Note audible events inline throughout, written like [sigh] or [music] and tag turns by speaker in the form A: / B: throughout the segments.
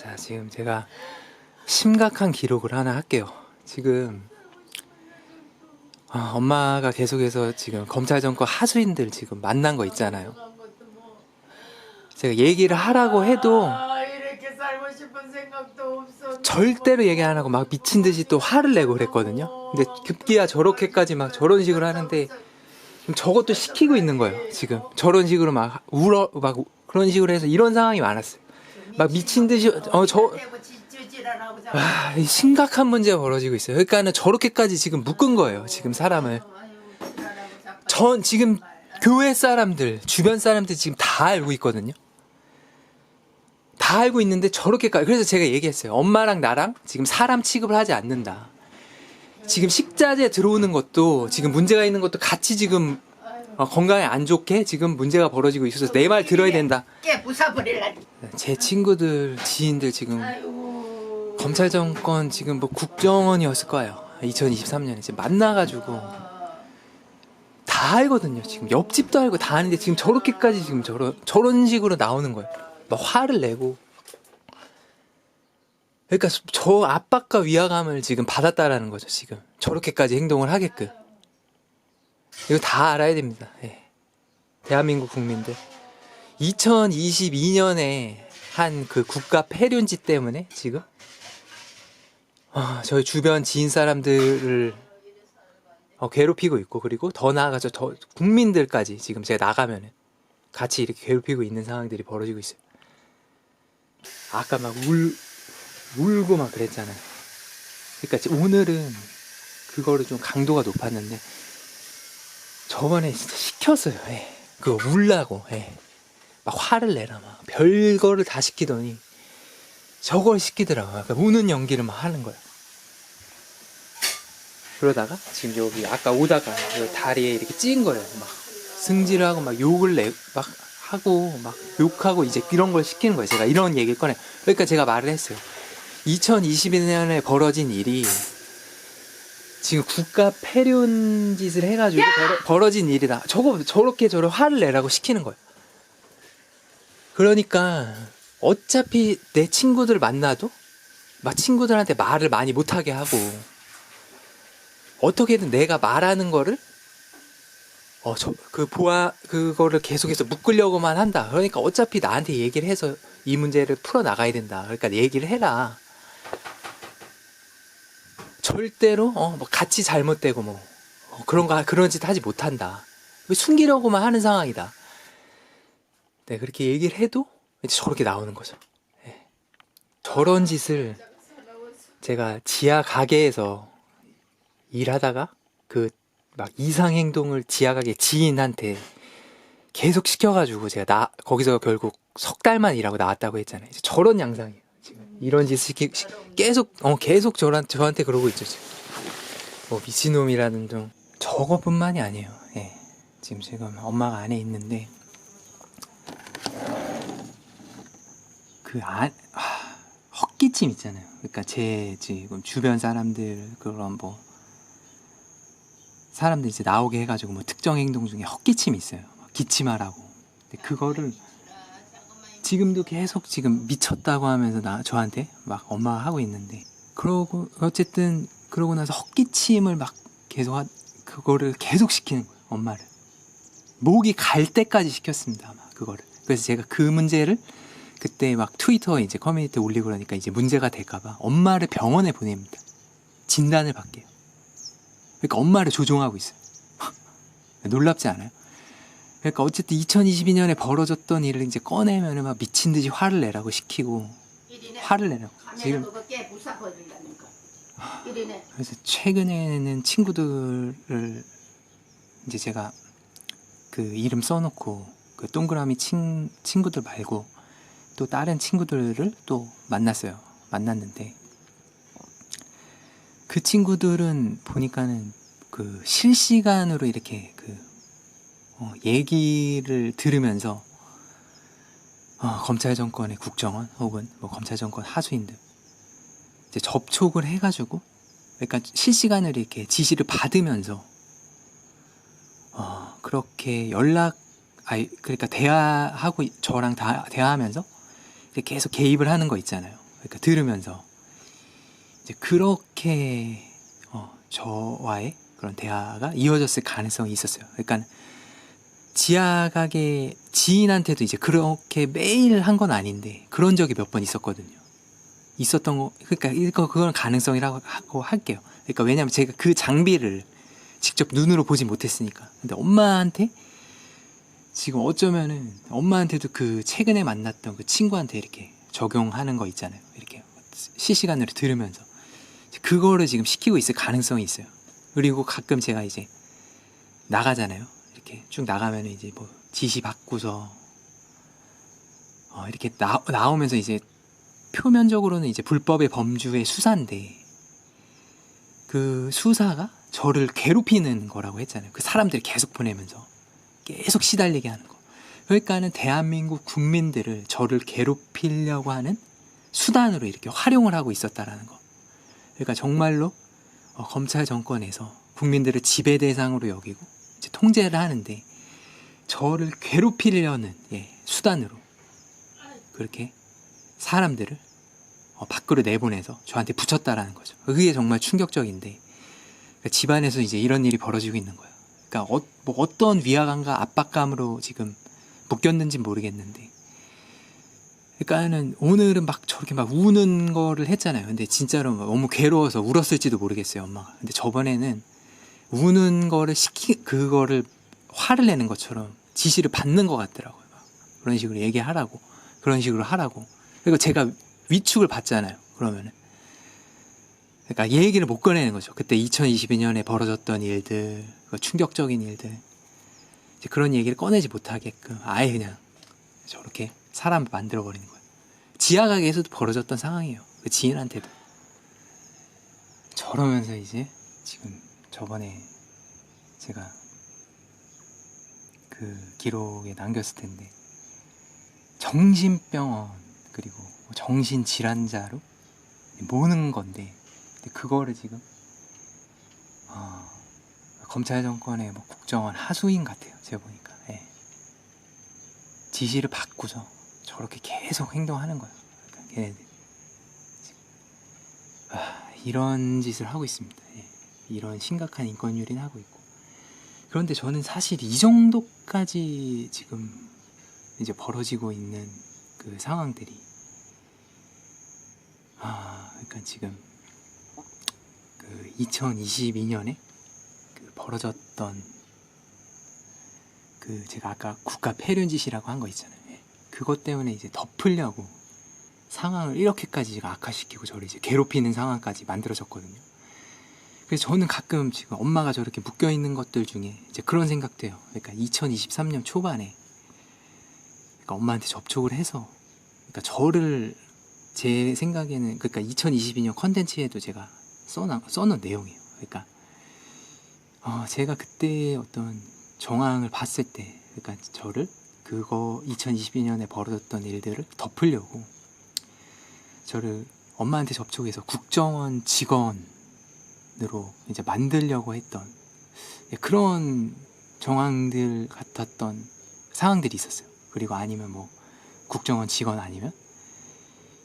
A: 자, 지금 제가 심각한 기록을 하나 할게요. 지금 아, 엄마가 계속해서 지금 검찰 정권 하수인들 지금 만난 거 있잖아요. 제가 얘기를 하라고 해도. 절대로 얘기 안 하고 막 미친 듯이 또 화를 내고 그랬거든요. 근데 급기야 저렇게까지 막 저런 식으로 하는데 저것도 시키고 있는 거예요. 지금 저런 식으로 막 울어 막 그런 식으로 해서 이런 상황이 많았어요. 막 미친 듯이 어저 아, 이 심각한 문제가 벌어지고 있어요. 그러니까는 저렇게까지 지금 묶은 거예요. 지금 사람을. 전 지금 교회 사람들, 주변 사람들 지금 다 알고 있거든요. 다 알고 있는데 저렇게까지. 그래서 제가 얘기했어요. 엄마랑 나랑 지금 사람 취급을 하지 않는다. 지금 식자재 들어오는 것도 지금 문제가 있는 것도 같이 지금 어, 건강에 안 좋게 지금 문제가 벌어지고 있어서 내 말 들어야 된다.
B: 깨 부숴버릴라.
A: 제 친구들, 지인들 지금
B: 아이고.
A: 검찰 정권 지금 뭐 국정원이었을 거예요. 2023년에 지금 만나가지고 다 알거든요. 지금 옆집도 알고 다 아는데 지금 저렇게까지 지금 저런 저런 식으로 나오는 거예요. 막 화를 내고. 그러니까 저 압박과 위화감을 지금 받았다라는 거죠. 지금 저렇게까지 행동을 하게끔. 이거 다 알아야 됩니다. 예. 대한민국 국민들. 2022년에 한 그 국가 폐륜지 때문에 지금 아, 저희 주변 지인 사람들을 어, 괴롭히고 있고 그리고 더 나아가서 더 국민들까지 지금 제가 나가면은 같이 이렇게 괴롭히고 있는 상황들이 벌어지고 있어요. 아까 막 울, 울고 막 그랬잖아요. 그러니까 오늘은 그거를 좀 강도가 높았는데 저번에 진짜 시켰어요. 예. 그거 울라고. 예. 막 화를 내라 막 별거를 다 시키더니 저걸 시키더라고요. 그러니까 우는 연기를 막 하는 거야. 그러다가 지금 여기 아까 오다가 다리에 이렇게 찐 거예요. 막 승질을 하고 막 욕을 내 막 하고 막 욕하고 이제 이런 걸 시키는 거예요. 제가 이런 얘기를 꺼내. 그러니까 제가 말을 했어요. 2022년에 벌어진 일이 지금 국가 폐륜 짓을 해가지고 벌어, 진 일이다. 저거 저렇게 저를 화를 내라고 시키는 거예요. 그러니까 어차피 내 친구들 만나도 막 친구들한테 말을 많이 못하게 하고 어떻게든 내가 말하는 거를 어 저 그 보아 그거를 계속해서 묶으려고만 한다. 그러니까 어차피 나한테 얘기를 해서 이 문제를 풀어 나가야 된다. 그러니까 얘기를 해라. 절대로 어 뭐 같이 잘못되고 뭐 어, 그런 거 그런 짓 하지 못한다. 왜 숨기려고만 하는 상황이다. 네 그렇게 얘기를 해도 이제 저렇게 나오는 거죠. 예. 저런 짓을 제가 지하 가게에서 일하다가 그 막 이상 행동을 지하 가게 지인한테 계속 시켜가지고 제가 나 거기서 결국 석 달만 일하고 나왔다고 했잖아요. 저런 양상이에요. 이런 짓을 시키, 시- 계속 어 계속 저한 저한테 그러고 있죠 지금. 뭐 미친놈이라는 둥 저거뿐만이 아니에요. 예. 지금 지금 엄마가 안에 있는데 그 안, 아, 헛기침 있잖아요. 그러니까 제 지금 주변 사람들 그런 뭐 사람들 이제 나오게 해가지고 뭐 특정 행동 중에 헛기침이 있어요. 막 기침하라고. 근데 그거를 지금도 계속 지금 미쳤다고 하면서 나 저한테 막 엄마가 하고 있는데 그러고 어쨌든 그러고 나서 헛기침을 막 계속 하, 그거를 계속 시키는 거예요. 엄마를 목이 갈 때까지 시켰습니다. 아마 그거를. 그래서 제가 그 문제를 그때 막 트위터 이제 커뮤니티 올리고 그러니까 이제 문제가 될까봐 엄마를 병원에 보냅니다. 진단을 받게요. 그러니까 엄마를 조종하고 있어요. [laughs] 놀랍지 않아요? 그러니까 어쨌든 2022년에 벌어졌던 일을 이제 꺼내면은 막 미친 듯이 화를 내라고 시키고 화를 내라고 지금. 그래서 최근에는 친구들을 이제 제가 그 이름 써놓고 그 동그라미 친, 친구들 말고 또 다른 친구들을 또 만났어요. 만났는데 그 친구들은 보니까는 그 실시간으로 이렇게 그 어, 얘기를 들으면서 어, 검찰 정권의 국정원 혹은 뭐 검찰 정권 하수인들 이제 접촉을 해가지고 그러니까 실시간으로 이렇게 지시를 받으면서 어, 그렇게 연락 아니 그러니까 대화하고 저랑 다 대화하면서 계속 개입을 하는 거 있잖아요. 그러니까 들으면서 이제 그렇게 어, 저와의 그런 대화가 이어졌을 가능성이 있었어요. 그러니까 지하각의 지인한테도 이제 그렇게 매일 한 건 아닌데 그런 적이 몇 번 있었거든요. 있었던 거 그러니까 그건 가능성이라고 하고 할게요. 그러니까 왜냐면 제가 그 장비를 직접 눈으로 보지 못했으니까. 근데 엄마한테 지금 어쩌면은 엄마한테도 그 최근에 만났던 그 친구한테 이렇게 적용하는 거 있잖아요. 이렇게 실시간으로 들으면서 그거를 지금 시키고 있을 가능성이 있어요. 그리고 가끔 제가 이제 나가잖아요. 이렇게 쭉 나가면 이제 뭐 지시 받고서 어 이렇게 나, 나오면서 이제 표면적으로는 이제 불법의 범주의 수사인데 그 수사가 저를 괴롭히는 거라고 했잖아요. 그 사람들이 계속 보내면서 계속 시달리게 하는 거. 그러니까는 대한민국 국민들을 저를 괴롭히려고 하는 수단으로 이렇게 활용을 하고 있었다라는 거. 그러니까 정말로 어, 검찰 정권에서 국민들을 지배 대상으로 여기고 통제를 하는데 저를 괴롭히려는 예, 수단으로 그렇게 사람들을 어, 밖으로 내보내서 저한테 붙였다라는 거죠. 그게 정말 충격적인데 그러니까 집안에서 이제 이런 일이 벌어지고 있는 거예요. 그러니까 어, 뭐 어떤 위화감과 압박감으로 지금 묶였는지 모르겠는데 그러니까는 오늘은 막 저렇게 막 우는 거를 했잖아요. 근데 진짜로 너무 괴로워서 울었을지도 모르겠어요, 엄마가. 근데 저번에는 우는 거를 시키 그거를 화를 내는 것처럼 지시를 받는 것 같더라고요. 막 그런 식으로 얘기하라고 그런 식으로 하라고. 그리고 제가 위축을 받잖아요. 그러면은 그러니까 얘기를 못 꺼내는 거죠. 그때 2022년에 벌어졌던 일들, 그 충격적인 일들 그런 얘기를 꺼내지 못하게끔 아예 그냥 저렇게 사람 만들어 버리는 거예요. 지하 가게에서도 벌어졌던 상황이에요. 그 지인한테도. 저러면서 이제 지금 저번에 제가 그 기록에 남겼을 텐데 정신병원 그리고 정신질환자로 모는 건데 그거를 지금 어, 검찰 정권의 뭐 국정원 하수인 같아요. 제가 보니까 예. 지시를 받고서 저렇게 계속 행동하는 거예요. 그러니까 걔네들 아, 이런 짓을 하고 있습니다. 예. 이런 심각한 인권 유린을 하고 있고 그런데 저는 사실 이 정도까지 지금 이제 벌어지고 있는 그 상황들이 아 그러니까 지금 그 2022년에 그 벌어졌던 그 제가 아까 국가 폐륜 짓이라고 한 거 있잖아요. 예. 그것 때문에 이제 덮으려고 상황을 이렇게까지 악화시키고 저를 이제 괴롭히는 상황까지 만들어졌거든요. 그래서 저는 가끔 지금 엄마가 저렇게 묶여 있는 것들 중에 이제 그런 생각도 해요. 그러니까 2023년 초반에 그러니까 엄마한테 접촉을 해서 그러니까 저를 제 생각에는 그러니까 2022년 컨텐츠에도 제가 써놔, 써놓은 내용이에요. 그러니까 어, 제가 그때 어떤 정황을 봤을 때 그러니까 저를 그거 2022년에 벌어졌던 일들을 덮으려고 저를 엄마한테 접촉해서 국정원 직원 으로 이제 만들려고 했던 예, 그런 정황들 같았던 상황들이 있었어요. 그리고 아니면 뭐 국정원 직원 아니면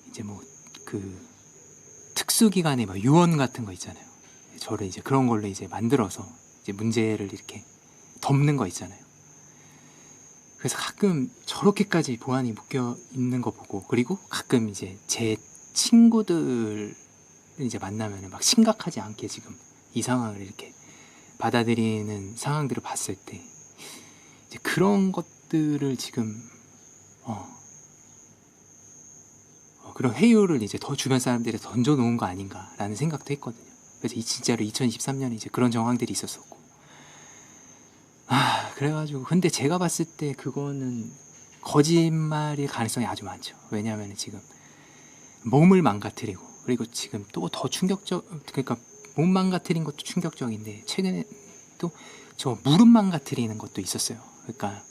A: 이제 뭐 그 특수기관의 뭐 유언 같은 거 있잖아요. 저를 이제 그런 걸로 이제 만들어서 이제 문제를 이렇게 덮는 거 있잖아요. 그래서 가끔 저렇게까지 보안이 묶여 있는 거 보고 그리고 가끔 이제 제 친구들 이제 만나면 막 심각하지 않게 지금 이 상황을 이렇게 받아들이는 상황들을 봤을 때 이제 그런 것들을 지금 어, 어, 그런 회유를 이제 더 주변 사람들이 던져 놓은 거 아닌가라는 생각도 했거든요. 그래서 이 진짜로 2023년에 이제 그런 정황들이 있었었고 아 그래가지고 근데 제가 봤을 때 그거는 거짓말일 가능성이 아주 많죠. 왜냐하면 지금 몸을 망가뜨리고 그리고 지금 또 더 충격적 그러니까 몸 망가뜨린 것도 충격적인데 최근에 또 저 무릎 망가뜨리는 것도 있었어요. 그러니까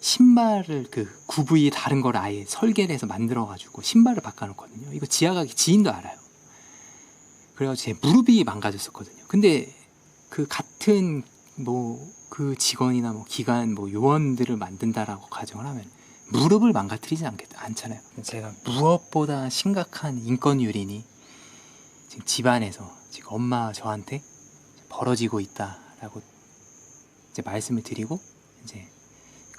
A: 신발을 그 구부위 다른 걸 아예 설계를 해서 만들어 가지고 신발을 바꿔놓거든요. 이거 지하가게 지인도 알아요. 그래가지고 제 무릎이 망가졌었거든요. 근데 그 같은 뭐 그 직원이나 뭐 기관 뭐 요원들을 만든다라고 가정을 하면 무릎을 망가뜨리지 않겠, 않잖아요. 제가 무엇보다 심각한 인권 유린이 지금 집안에서 지금 엄마 저한테 벌어지고 있다라고 이제 말씀을 드리고 이제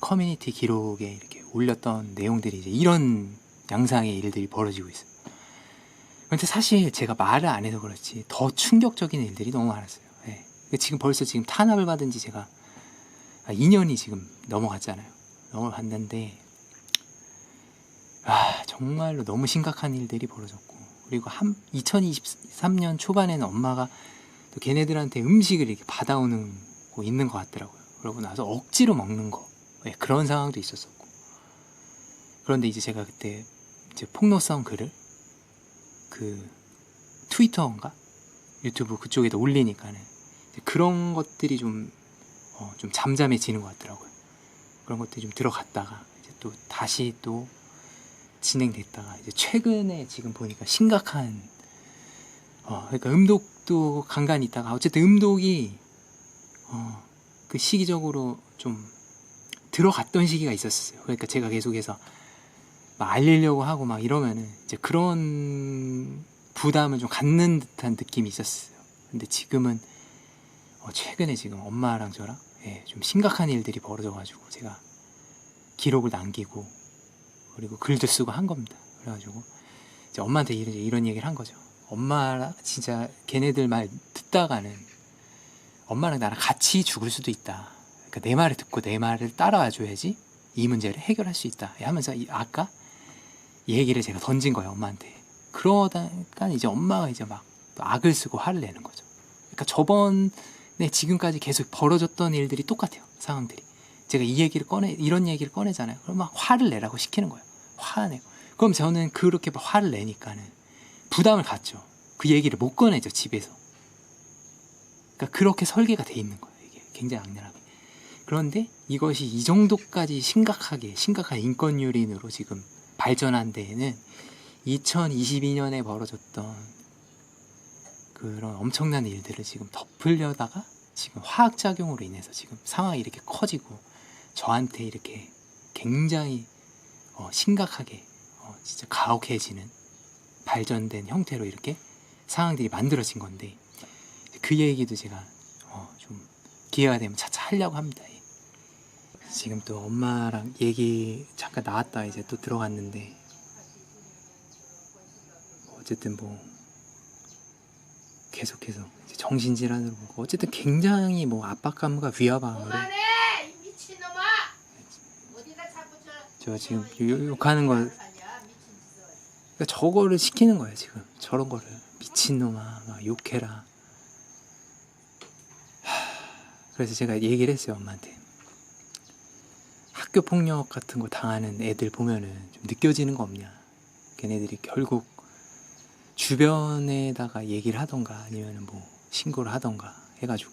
A: 커뮤니티 기록에 이렇게 올렸던 내용들이 이제 이런 양상의 일들이 벌어지고 있어요. 근데 사실 제가 말을 안 해서 그렇지 더 충격적인 일들이 너무 많았어요. 예. 지금 벌써 지금 탄압을 받은 지 제가 2년이 지금 넘어갔잖아요. 넘어갔는데 아 정말로 너무 심각한 일들이 벌어졌고 그리고 한 2023년 초반에는 엄마가 또 걔네들한테 음식을 이렇게 받아오는 거 있는 것 같더라고요. 그러고 나서 억지로 먹는 거 예, 그런 상황도 있었었고 그런데 이제 제가 그때 이제 폭로성 글을 그 트위터인가 유튜브 그쪽에다 올리니까는 그런 것들이 좀, 어, 좀 잠잠해지는 것 같더라고요. 그런 것들이 좀 들어갔다가 또 다시 또 진행됐다가 이제 최근에 지금 보니까 심각한 어, 그러니까 음독도 간간히 있다가 어쨌든 음독이 어, 그 시기적으로 좀 들어갔던 시기가 있었어요. 그러니까 제가 계속해서 막 알리려고 하고 막 이러면은 이제 그런 부담을 좀 갖는 듯한 느낌이 있었어요. 근데 지금은 어, 최근에 지금 엄마랑 저랑 예, 좀 심각한 일들이 벌어져가지고 제가 기록을 남기고 그리고 글도 쓰고 한 겁니다. 그래가지고 이제 엄마한테 이런, 이런 얘기를 한 거죠. 엄마랑 진짜 걔네들 말 듣다가는 엄마랑 나랑 같이 죽을 수도 있다. 그러니까 내 말을 듣고 내 말을 따라와 줘야지 이 문제를 해결할 수 있다. 하면서 이- 아까 이 얘기를 제가 던진 거예요 엄마한테. 그러다가 이제 엄마가 이제 막또 악을 쓰고 화를 내는 거죠. 그러니까 저번에 지금까지 계속 벌어졌던 일들이 똑같아요 상황들이. 제가 이 얘기를 꺼내 이런 얘기를 꺼내잖아요. 그럼 막 화를 내라고 시키는 거예요. 화내고. 그럼 저는 그렇게 막 화를 내니까는 부담을 갖죠. 그 얘기를 못 꺼내죠 집에서. 그러니까 그렇게 설계가 돼 있는 거예요. 이게 굉장히 악랄하게. 그런데 이것이 이 정도까지 심각하게 심각한 인권 유린으로 지금 발전한 데에는 2022년에 벌어졌던 그런 엄청난 일들을 지금 덮으려다가 지금 화학작용으로 인해서 지금 상황이 이렇게 커지고 저한테 이렇게 굉장히 어, 심각하게 어, 진짜 가혹해지는 발전된 형태로 이렇게 상황들이 만들어진 건데 그 얘기도 제가 어, 좀 기회가 되면 차차 하려고 합니다. 예. 지금 또 엄마랑 얘기 잠깐 나왔다 이제 또 들어갔는데 어쨌든 뭐 계속해서 정신질환으로 보고 어쨌든 굉장히 뭐 압박감과 위화감으로
B: 그만해 이 미친놈아 어디다 자꾸
A: 저저 지금 욕- 욕하는 거. 그러니까 저거를 시키는 거예요 지금. 저런 거를. 미친놈아 막 욕해라. 하, 그래서 제가 얘기를 했어요 엄마한테. 학교 폭력 같은 거 당하는 애들 보면은 좀 느껴지는 거 없냐? 걔네들이 결국 주변에다가 얘기를 하던가 아니면 뭐 신고를 하던가 해가지고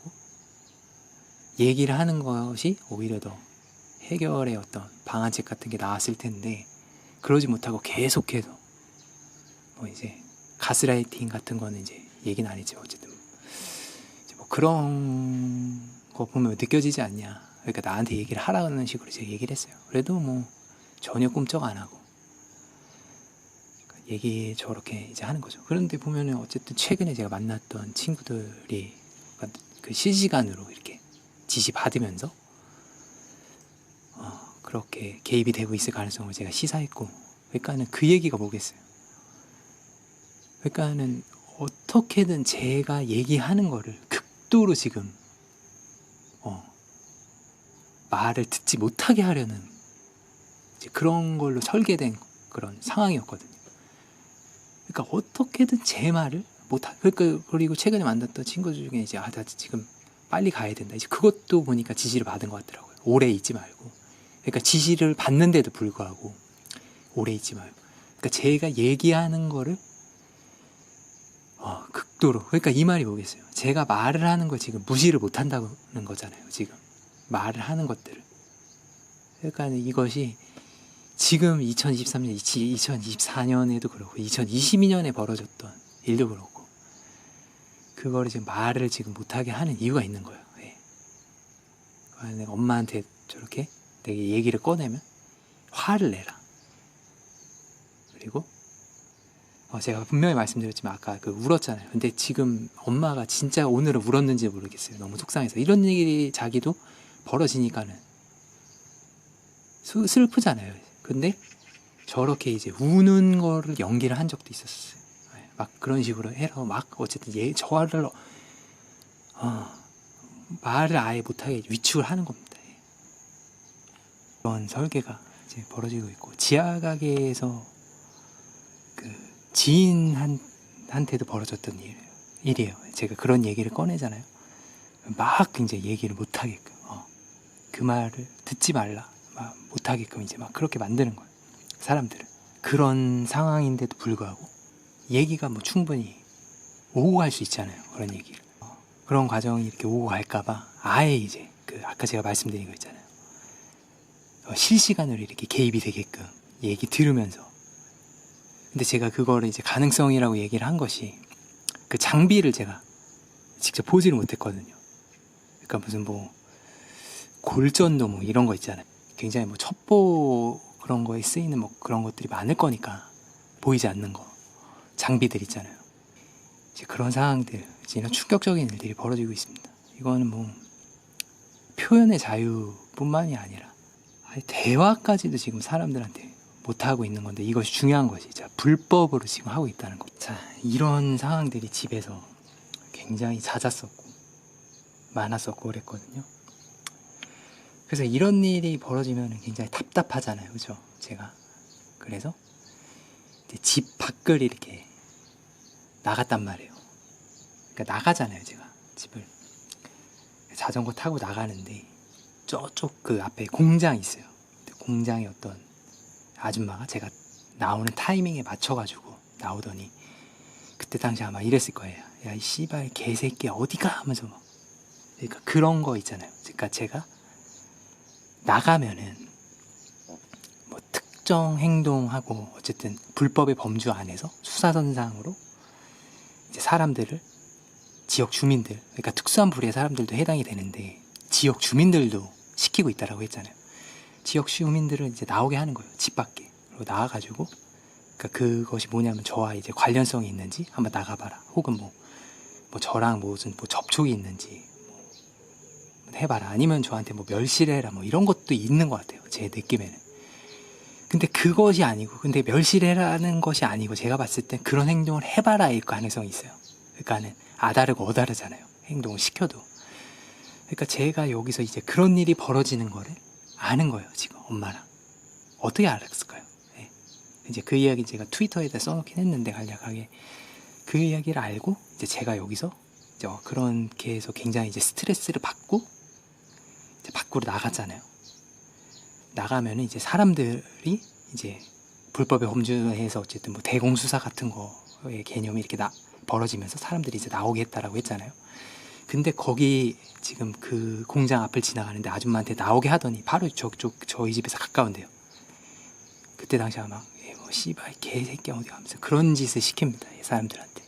A: 얘기를 하는 것이 오히려 더 해결의 어떤 방안책 같은 게 나왔을 텐데 그러지 못하고 계속해서 뭐 이제 가스라이팅 같은 거는 이제 얘기는 안 했지만 어쨌든. 뭐 그런 거 보면 느껴지지 않냐. 그러니까 나한테 얘기를 하라는 식으로 제가 얘기를 했어요. 그래도 뭐 전혀 꿈쩍 안 하고 그러니까 얘기 저렇게 이제 하는 거죠. 그런데 보면은 어쨌든 최근에 제가 만났던 친구들이 그러니까 그 실시간으로 이렇게 지시 받으면서 어, 그렇게 개입이 되고 있을 가능성을 제가 시사했고 그러니까는 그 얘기가 뭐겠어요 그러니까는 어떻게든 제가 얘기하는 거를 극도로 지금 어, 말을 듣지 못하게 하려는 그런 걸로 설계된 그런 상황이었거든요. 그러니까 어떻게든 제 말을 못하. 그러니까 그리고 최근에 만났던 친구들 중에 이제 아나 지금 빨리 가야 된다. 이제 그것도 보니까 지시를 받은 것 같더라고요. 오래 있지 말고. 그러니까 지시를 받는데도 불구하고 오래 있지 말고. 그러니까 제가 얘기하는 거를 어, 극도로. 그러니까 이 말이 뭐겠어요? 제가 말을 하는 걸 지금 무시를 못 한다는 거잖아요. 지금 말을 하는 것들을. 그러니까 이것이 지금 2023년, 2024년에도 그렇고 2022년에 벌어졌던 일도 그렇고 그거를 지금 말을 지금 못하게 하는 이유가 있는 거예요. 예. 그러니까 내가 엄마한테 저렇게 내가 얘기를 꺼내면 화를 내라. 그리고 어, 제가 분명히 말씀드렸지만 아까 그 울었잖아요. 근데 지금 엄마가 진짜 오늘은 울었는지 모르겠어요. 너무 속상해서 이런 일이 자기도 벌어지니까는 수- 슬프잖아요. 근데 저렇게 이제 우는 거를 연기를 한 적도 있었어요. 네, 막 그런 식으로 해서 막 어쨌든 얘 저를 어, 말을 아예 못하게 위축을 하는 겁니다. 예. 이런 설계가 이제 벌어지고 있고 지하 가게에서 그 지인한테도 벌어졌던 일, 일이에요. 제가 그런 얘기를 꺼내잖아요. 막 이제 얘기를 못 하게끔 어, 그 말을 듣지 말라 막 못하게끔 이제 막 그렇게 만드는 거예요. 사람들을 그런 상황인데도 불구하고 얘기가 뭐 충분히 오고 갈 수 있잖아요. 그런 얘기를 어, 그런 과정이 이렇게 오고 갈까봐 아예 이제 그 아까 제가 말씀드린 거 있잖아요. 어, 실시간으로 이렇게 개입이 되게끔 얘기 들으면서 근데 제가 그거를 이제 가능성이라고 얘기를 한 것이 그 장비를 제가 직접 보지를 못했거든요. 그러니까 무슨 뭐 골전도 뭐 이런 거 있잖아요. 굉장히 뭐 첩보 그런 거에 쓰이는 뭐 그런 것들이 많을 거니까 보이지 않는 거 장비들 있잖아요. 이제 그런 상황들 이제 이런 충격적인 일들이 벌어지고 있습니다. 이거는 뭐 표현의 자유뿐만이 아니라 대화까지도 지금 사람들한테 못 하고 있는 건데 이것이 중요한 것이 자 불법으로 지금 하고 있다는 것. 자 이런 상황들이 집에서 굉장히 잦았었고 많았었고 그랬거든요. 그래서 이런 일이 벌어지면 굉장히 답답하잖아요, 그죠? 제가 그래서 집 밖을 이렇게 나갔단 말이에요. 그러니까 나가잖아요, 제가 집을 자전거 타고 나가는데 저쪽 그 앞에 공장이 있어요. 공장에 어떤 아줌마가 제가 나오는 타이밍에 맞춰가지고 나오더니 그때 당시 아마 이랬을 거예요. 야, 이 씨발 개새끼 어디가 하면서 막 그러니까 그런 거 있잖아요. 그러니까 제가 나가면은 뭐 특정 행동하고 어쨌든 불법의 범주 안에서 수사선상으로 이제 사람들을 지역 주민들 그러니까 특수한 부류의 사람들도 해당이 되는데 지역 주민들도 시키고 있다라고 했잖아요. 지역 주민들을 이제 나오게 하는 거예요. 집 밖에. 그리고 나와가지고 그러니까 그것이 뭐냐면 저와 이제 관련성이 있는지 한번 나가봐라. 혹은 뭐, 뭐 저랑 무슨 뭐 접촉이 있는지 뭐 해봐라. 아니면 저한테 뭐 멸시를 해라. 뭐 이런 것도 있는 것 같아요. 제 느낌에는. 근데 그것이 아니고, 근데 멸시를 해라는 것이 아니고 제가 봤을 땐 그런 행동을 해봐라일 가능성이 있어요. 그러니까는 아다르고 어다르잖아요. 행동을 시켜도. 그러니까 제가 여기서 이제 그런 일이 벌어지는 거를 아는 거예요. 지금 엄마랑. 어떻게 알았을까요? 예. 이제 그 이야기 제가 트위터에다 써놓긴 했는데 간략하게 그 이야기를 알고 이제 제가 여기서 이제 어, 그렇게 해서 굉장히 이제 스트레스를 받고 이제 밖으로 나갔잖아요. 나가면은 이제 사람들이 이제 불법의 범죄에서 어쨌든 뭐 대공수사 같은 거의 개념이 이렇게 나, 벌어지면서 사람들이 이제 나오게 했다라고 했잖아요. 근데 거기 지금 그 공장 앞을 지나가는데 아줌마한테 나오게 하더니 바로 저쪽 저희 집에서 가까운데요. 그때 당시 아마 예, 뭐 씨발 개새끼 어디 가면서 그런 짓을 시킵니다. 이 사람들한테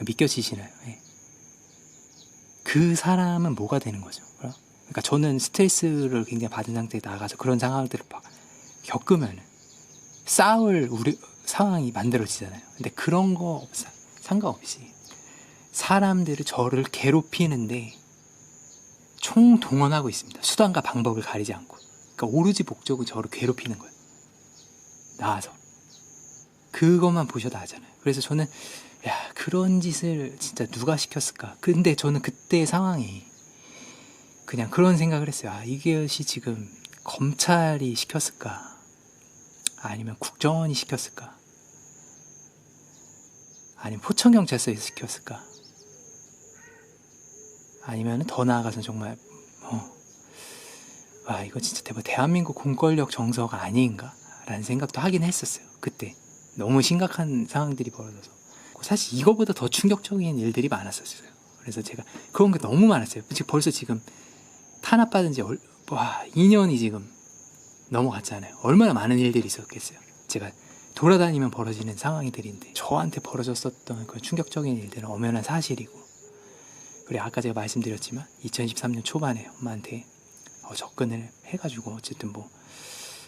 A: 믿겨지시나요? 예. 그 사람은 뭐가 되는 거죠? 그러니까 저는 스트레스를 굉장히 받은 상태에 나가서 그런 상황들을 막 겪으면 싸울 우리 상황이 만들어지잖아요. 근데 그런 거 없, 상관없이 사람들을 저를 괴롭히는데 총동원하고 있습니다. 수단과 방법을 가리지 않고. 그러니까 오로지 목적은 저를 괴롭히는 거예요. 나와서. 그것만 보셔도 아잖아요. 그래서 저는 야 그런 짓을 진짜 누가 시켰을까. 근데 저는 그때 상황이 그냥 그런 생각을 했어요. 아 이것이 지금 검찰이 시켰을까? 아니면 국정원이 시켰을까? 아니면 포천경찰서에서 시켰을까? 아니면 더 나아가서 정말 어, 와 이거 진짜 대박 대한민국 공권력 정서가 아닌가? 라는 생각도 하긴 했었어요. 그때 너무 심각한 상황들이 벌어져서 사실 이거보다 더 충격적인 일들이 많았었어요. 그래서 제가 그런 게 너무 많았어요. 지금 벌써 지금 탄압받은 지 얼, 와 2년이 지금 넘어갔잖아요. 얼마나 많은 일들이 있었겠어요. 제가 돌아다니면 벌어지는 상황들인데 저한테 벌어졌었던 그 충격적인 일들은 엄연한 사실이고 그리고 아까 제가 말씀드렸지만 2013년 초반에 엄마한테 어, 접근을 해가지고 어쨌든 뭐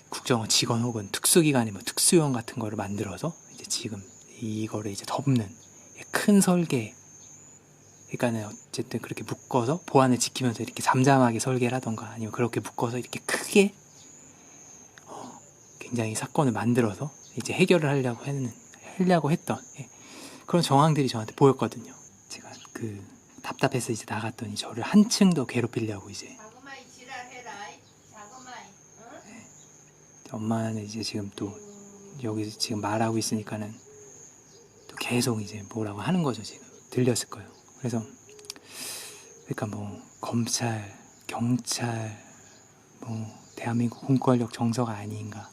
A: 국정원 직원 혹은 특수기관의 뭐 특수요원 같은 거를 만들어서 이제 지금 이거를 이제 덮는 큰 설계 그러니까는 어쨌든 그렇게 묶어서 보안을 지키면서 이렇게 잠잠하게 설계를 하던가 아니면 그렇게 묶어서 이렇게 크게 어, 굉장히 사건을 만들어서 이제 해결을 하려고 하는 하려고 했던 예, 그런 정황들이 저한테 보였거든요. 제가 그 답답해서 이제 나갔더니 저를 한층 더 괴롭히려고 이제.
B: 응?
A: 엄마는 이제 지금 또 여기 지금 말하고 있으니까는 또 계속 이제 뭐라고 하는 거죠 지금 들렸을 거예요. 그래서 그러니까 뭐 검찰, 경찰, 뭐 대한민국 공권력 정서가 아닌가.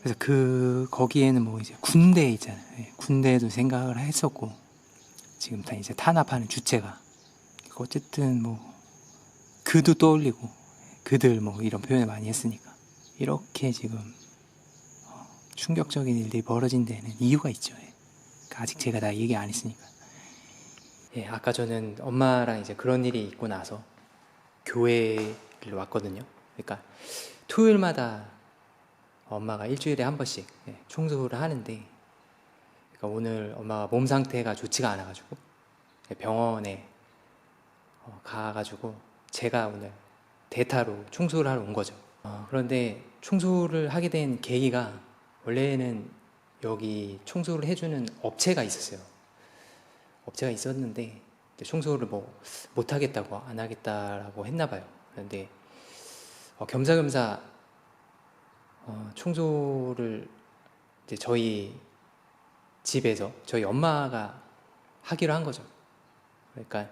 A: 그래서 그 거기에는 뭐 이제 군대 있잖아요. 예, 군대에도 생각을 했었고 지금 다 이제 탄압하는 주체가 어쨌든 뭐 그도 떠올리고 그들 뭐 이런 표현을 많이 했으니까 이렇게 지금 어, 충격적인 일들이 벌어진 데는 이유가 있죠. 예. 그러니까 아직 제가 다 얘기 안 했으니까. 예, 아까 저는 엄마랑 이제 그런 일이 있고 나서 교회를 왔거든요. 그러니까 토요일마다 엄마가 일주일에 한 번씩 예, 청소를 하는데 그러니까 오늘 엄마가 몸 상태가 좋지가 않아가지고 예, 병원에 어, 가가지고 제가 오늘 대타로 청소를 하러 온 거죠. 어, 그런데 청소를 하게 된 계기가 원래는 여기 청소를 해주는 업체가 있었어요. 업체가 있었는데 청소를 뭐 못하겠다고 안 하겠다라고 했나 봐요. 그런데 어, 겸사겸사 어, 청소를 이제 저희 집에서 저희 엄마가 하기로 한 거죠. 그러니까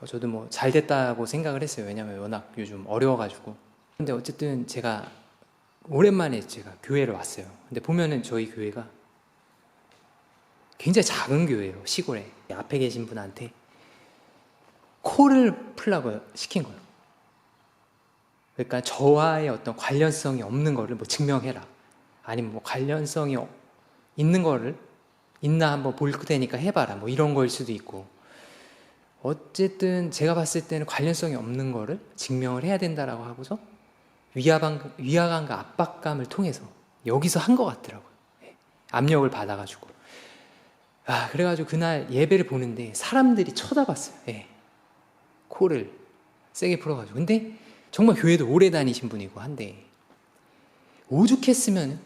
A: 어, 저도 뭐 잘 됐다고 생각을 했어요. 왜냐면 워낙 요즘 어려워가지고. 근데 어쨌든 제가 오랜만에 제가 교회를 왔어요. 근데 보면은 저희 교회가 굉장히 작은 교회예요. 시골에. 앞에 계신 분한테 코를 풀라고 시킨 거예요. 그러니까 저와의 어떤 관련성이 없는 거를 뭐 증명해라. 아니면 뭐 관련성이 어- 있는 거를 있나 한번 볼 테니까 해봐라. 뭐 이런 거일 수도 있고. 어쨌든 제가 봤을 때는 관련성이 없는 거를 증명을 해야 된다라고 하고서 위화감, 위화감과 압박감을 통해서 여기서 한 것 같더라고요. 예. 압력을 받아가지고. 아, 그래가지고 그날 예배를 보는데 사람들이 쳐다봤어요. 예. 코를 세게 풀어가지고. 근데 정말 교회도 오래 다니신 분이고 한데 오죽했으면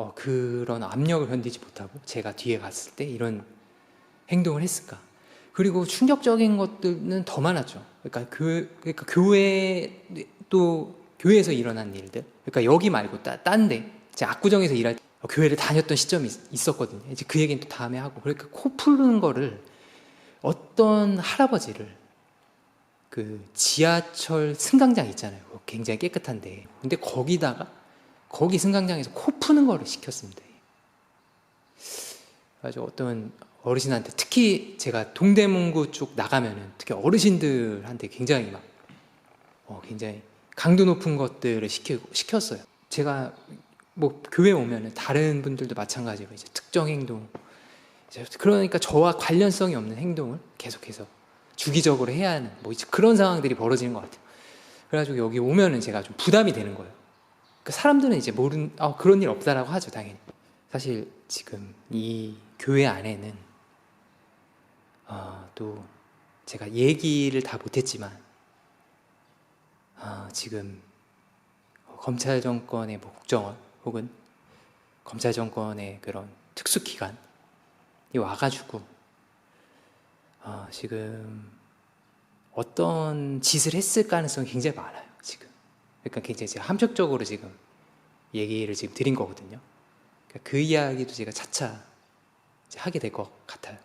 A: 어, 그런 압력을 견디지 못하고 제가 뒤에 갔을 때 이런 행동을 했을까? 그리고 충격적인 것들은 더 많았죠. 그러니까 교, 그러니까 교회 또 교회에서 일어난 일들. 그러니까 여기 말고 따, 딴데 제가 압구정에서 일할 때 교회를 다녔던 시점이 있- 있었거든요. 이제 그 얘기는 또 다음에 하고. 그러니까 코 푸는 거를 어떤 할아버지를 그 지하철 승강장 있잖아요. 굉장히 깨끗한데. 근데 거기다가 거기 승강장에서 코 푸는 거를 시켰습니다. 아주 어떤 어르신한테 특히 제가 동대문구 쪽 나가면은 특히 어르신들한테 굉장히 막 어, 굉장히 강도 높은 것들을 시켜, 시켰어요. 제가 뭐 교회 오면은 다른 분들도 마찬가지로 이제 특정 행동 이제 그러니까 저와 관련성이 없는 행동을 계속해서 주기적으로 해야 하는 뭐 그런 상황들이 벌어지는 것 같아요. 그래가지고 여기 오면은 제가 좀 부담이 되는 거예요. 그 사람들은 이제 모르는 아 그런 일 없다라고 하죠 당연히. 사실 지금 이 교회 안에는 어, 또 제가 얘기를 다 못했지만 어, 지금 검찰 정권의 뭐 국정원 혹은 검찰 정권의 그런 특수기관이 와가지고 어, 지금 어떤 짓을 했을 가능성이 굉장히 많아요 그러니까 굉장히 제가 함축적으로 지금 얘기를 지금 드린 거거든요. 그러니까 그 이야기도 제가 차차 하게 될 것 같아요